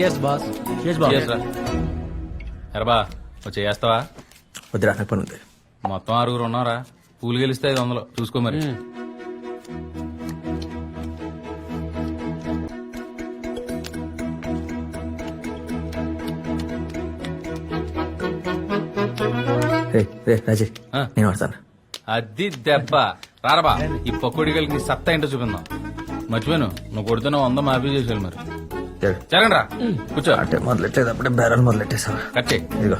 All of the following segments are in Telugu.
Cheers boss. ఎరబా వచ్చి చేస్తావా వద్దురా నాకు పని ఉంది. మొత్తం ఆరుగురు ఉన్నారా? పూలు గెలిస్తే ఐదు వందలు. చూసుకో మరి. రే రే రాజయ్ ఆ. నేను వాడతాను. అది దెబ్బ. రారబా ఈ పకోడి కలిగి నీ సత్తా ఏంటో చూపిందాం. మర్చిపోయాను. నువ్వు కొడుతున్న వంద మాఫీ చేసేయాలి మరి. జరగండి రా. కూర్చో. అంటే మొదలెట్టేది అప్పుడే బేరాలు మొదలెట్టేసావా చేయి. ఇదిగో.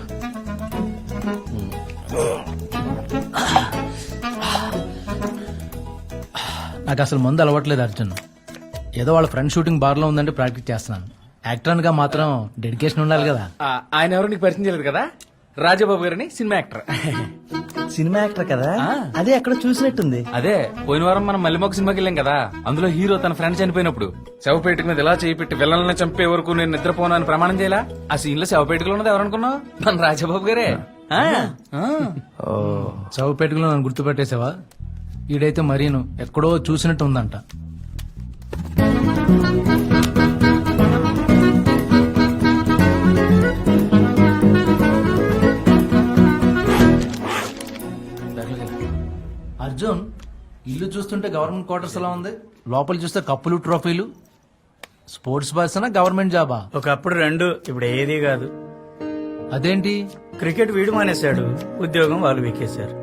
నాకు అసలు మందు అలవట్లేదు అర్జున్. ఏదో వాళ్ళ ఫ్రెండ్ షూటింగ్ బార్లో ఉందంటే ప్రాక్టీస్ చేస్తున్నాను. యాక్టర్గా మాత్రం డెడికేషన్ ఉండాలి కదా. ఆయన ఎవరు నీకు పరిచయం చేయలేదు కదా? రాజాబాబు గారిని సినిమా యాక్టర్. సినిమా యాక్టర్ కదా? అదే ఎక్కడ చూసినట్టుంది. అదే పోయిన వారం మనం మల్లిమొక్క సినిమాకి వెళ్ళాం కదా. అందులో హీరో తన ఫ్రెండ్ చనిపోయినప్పుడు. శవపేటిక మీద ఇలా చేయి పెట్టి విల్లల్ని చంపే వరకు నేను నిద్రపోను అని ప్రమాణం చేయాలా? ఆ సీన్లో శవపేటికలో ఉన్నది ఎవరనుకున్నావు? మన రాజాబాబు గారే. ఆ, ఆ. ఓ. చౌ పెట్టుకులో నన్ను గుర్తుపెట్టేసావా? ఈడైతే మరీను. ఎక్కడో చూసినట్టు ఉందంట. అర్జున్ ఇల్లు చూస్తుంటే గవర్నమెంట్ క్వార్టర్స్ ఎలా ఉంది? లోపల చూస్తే కప్పులు ట్రోఫీలు. స్పోర్ట్స్ పర్సనా గవర్నమెంట్ జాబా? ఒకప్పుడు రెండు ఇప్పుడు ఏది కాదు. అదేంటి? క్రికెట్ వీడు మానేశాడు ఉద్యోగం వాళ్ళు వీకేశారు.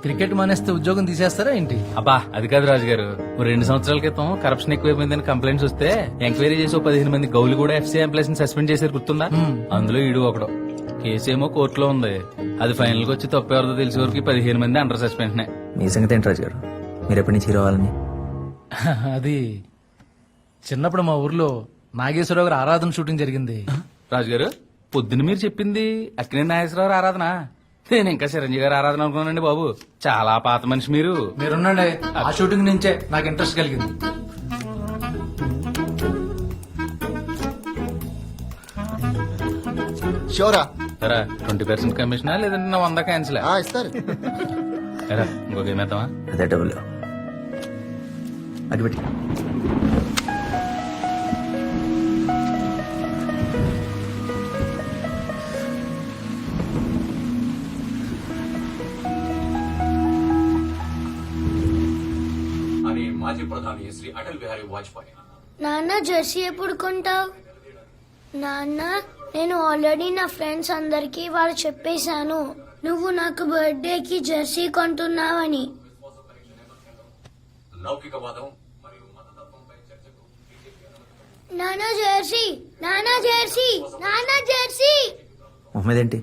క్రికెట్ మానేస్తే ఉద్యోగం తీసేస్తారా ఏంటి? అబ్బా అది కాదు రాజు గారు రెండు సంవత్సరాల క్రితం కరప్షన్ ఎక్కువైపోయిందని కంప్లైంట్స్ వస్తే ఎంక్వైరీ చేసి ఓ పదిహేను మంది గౌలు కూడా ఎఫ్సీ ఎంప్లాయీస్ని సస్పెండ్ చేశారు గుర్తుందా? అందులో ఈడు ఒకడు. కేసు ఏమో కోర్టులో ఉంది. అది ఫైనల్కి వచ్చి తప్పు ఎవరిదో తెలిసే వరకు పదిహేను మంది అండర్ సస్పెన్షన్ మీ సంగతి ఏంటి రాజు గారు మీరు ఎప్పటి నుంచి హీరో అవ్వాలని? అది చిన్నప్పుడు మా ఊర్లో నాగేశ్వరరావు గారి ఆరాధన షూటింగ్ జరిగింది. రాజు గారు పొద్దున్న మీరు చెప్పింది అక్కినే నాగేశ్వరరావు ఆరాధన. నేను ఇంకా చిరంజీవి గారు ఆరాధన అనుకున్నానండి బాబు. చాలా పాత మనిషి మీరు. మీరున్నండి ఆ షూటింగ్ నుంచే నాకు ఇంట్రెస్ట్ కలిగింది. షోరా? సరే ట్వంటీ పర్సెంట్ కమిషనా లేదంటే నా వంద క్యాన్సిల్? ఆ, ఇస్తారు ఇంకో గేమ్ వేద్దామా? అదే అటు పెట్టి. అని మాజీ ప్రధాని శ్రీ అటల్ బిహారీ వాజ్పేయి. నాన్న జెర్సీ ఎప్పుడు కొంటావు? నాన్న నేను ఆల్రెడీ నా ఫ్రెండ్స్ అందరికి వాళ్ళు చెప్పేశాను. నువ్వు నాకు బర్త్డేకి జెర్సీ కొంటున్నావని. లౌకికవాదం నాన్న జెర్సీ నాన్న జెర్సీ నాన్న జెర్సీ. మొహమ్మద్ ఏంటి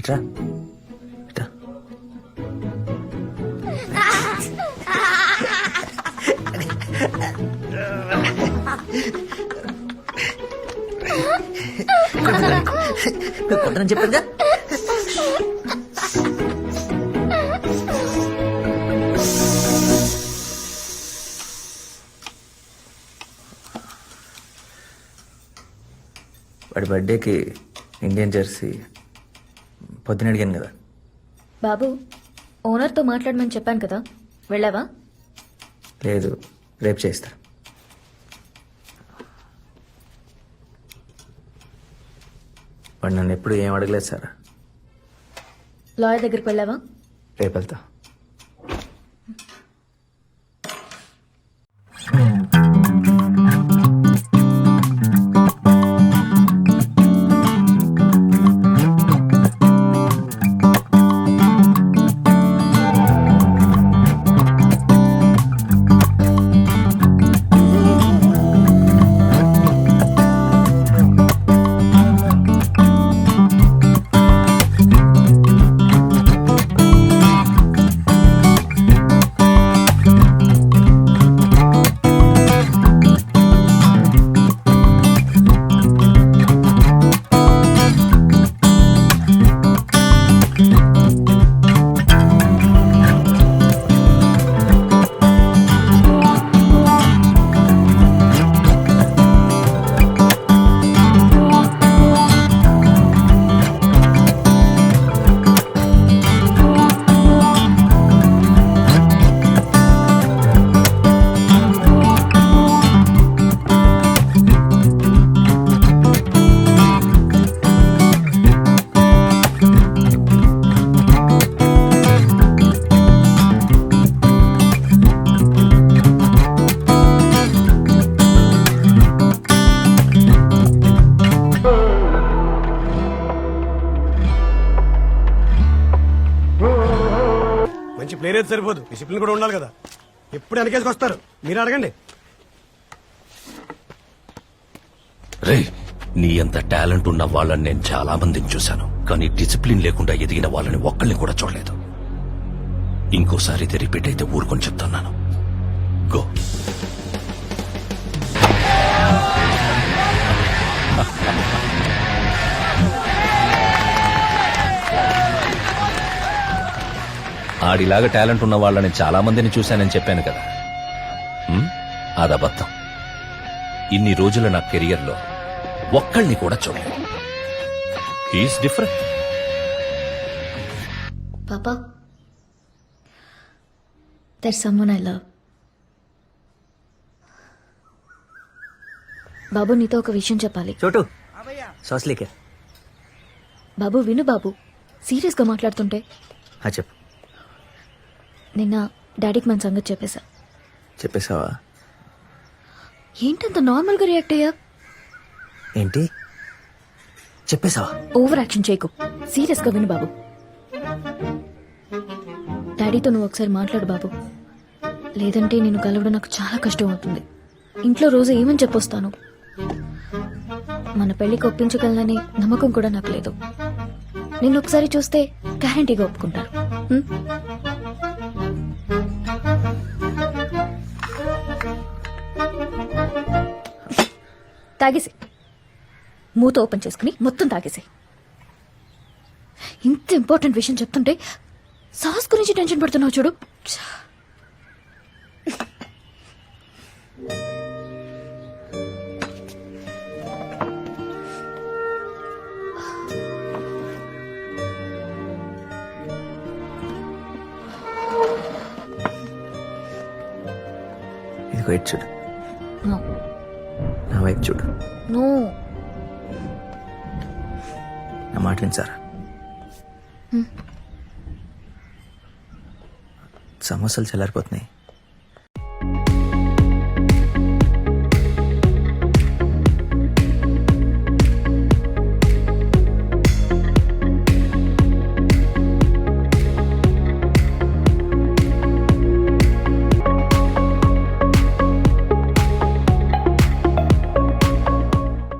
ఇట్రా. వాడి బర్త్డేకి ఇండియన్ జెర్సీ పొద్దున అడిగాను కదా. బాబు ఓనర్తో మాట్లాడమని చెప్పాను కదా. వెళ్ళావా? లేదు రేపు చేస్తా వాడు నన్ను ఎప్పుడు ఏం అడగలేదు సార్. లాయర్ దగ్గరికి వెళ్ళావా? రేపు వెళ్తా. వేరేది సరిపోదు. డిసిప్లిన్ కూడా ఉండాలి కదా. ఎప్పుడు వెనకేసుకు వస్తారు? మీరు అడగండి. రే నీ అంత టాలెంట్ ఉన్న వాళ్ళని నేను చాలా మందిని చూశాను. కానీ డిసిప్లిన్ లేకుండా ఎదిగిన వాళ్ళని ఒక్కళ్ళని కూడా చూడలేదు. ఇంకోసారి ఇది రిపీట్ అయితే ఊరుకొని చెప్తున్నాను. గో. ఆడిలాగా టాలెంట్ ఉన్న వాళ్ళని చాలా మందిని చూశానని చెప్పాను కదా? అదబద్ధం. ఇన్ని రోజుల నా కెరియర్లో ఒక్కళ్ళని కూడా చూడలేదు. హీఈస్ డిఫరెంట్ పాపా దర్ సమ్మన్ ఐ లవ్ బాబు నీతో ఒక విషయం చెప్పాలి. చోటు. సాస్లీకే బాబు విను బాబు. సీరియస్గా మాట్లాడుతుంటే. ఆ చెప్పు. నిన్న డాడీకి మన సంగతి చెప్పేశా. చెప్పేసావా ఏంటంత నార్మల్గా రియాక్ట్ అయ్యా? ఏంటి? చెప్పేసావా ఓవర్ యాక్షన్ చేయకు. సీరియస్గా విను బాబు. డాడీతో నువ్వు ఒకసారి మాట్లాడు బాబు. లేదంటే నేను కలవడం నాకు చాలా కష్టం అవుతుంది. ఇంట్లో రోజు ఏమని చెప్పొస్తాను? మన పెళ్ళికి ఒప్పించగలనని నమ్మకం కూడా నాకు లేదు. నిన్ను ఒకసారి చూస్తే గ్యారంటీగా ఒప్పుకుంటారు తాగేసి. మూత ఓపెన్ చేసుకుని మొత్తం తాగేసి. ఇంత ఇంపార్టెంట్ విషయం చెప్తుంటే సాస్ గురించి టెన్షన్ పడుతున్నావు చూడు. ఇటు చూడు. వైపు చూడు. నో. నా మాట సమోసాలు చల్లారిపోతున్నాయి.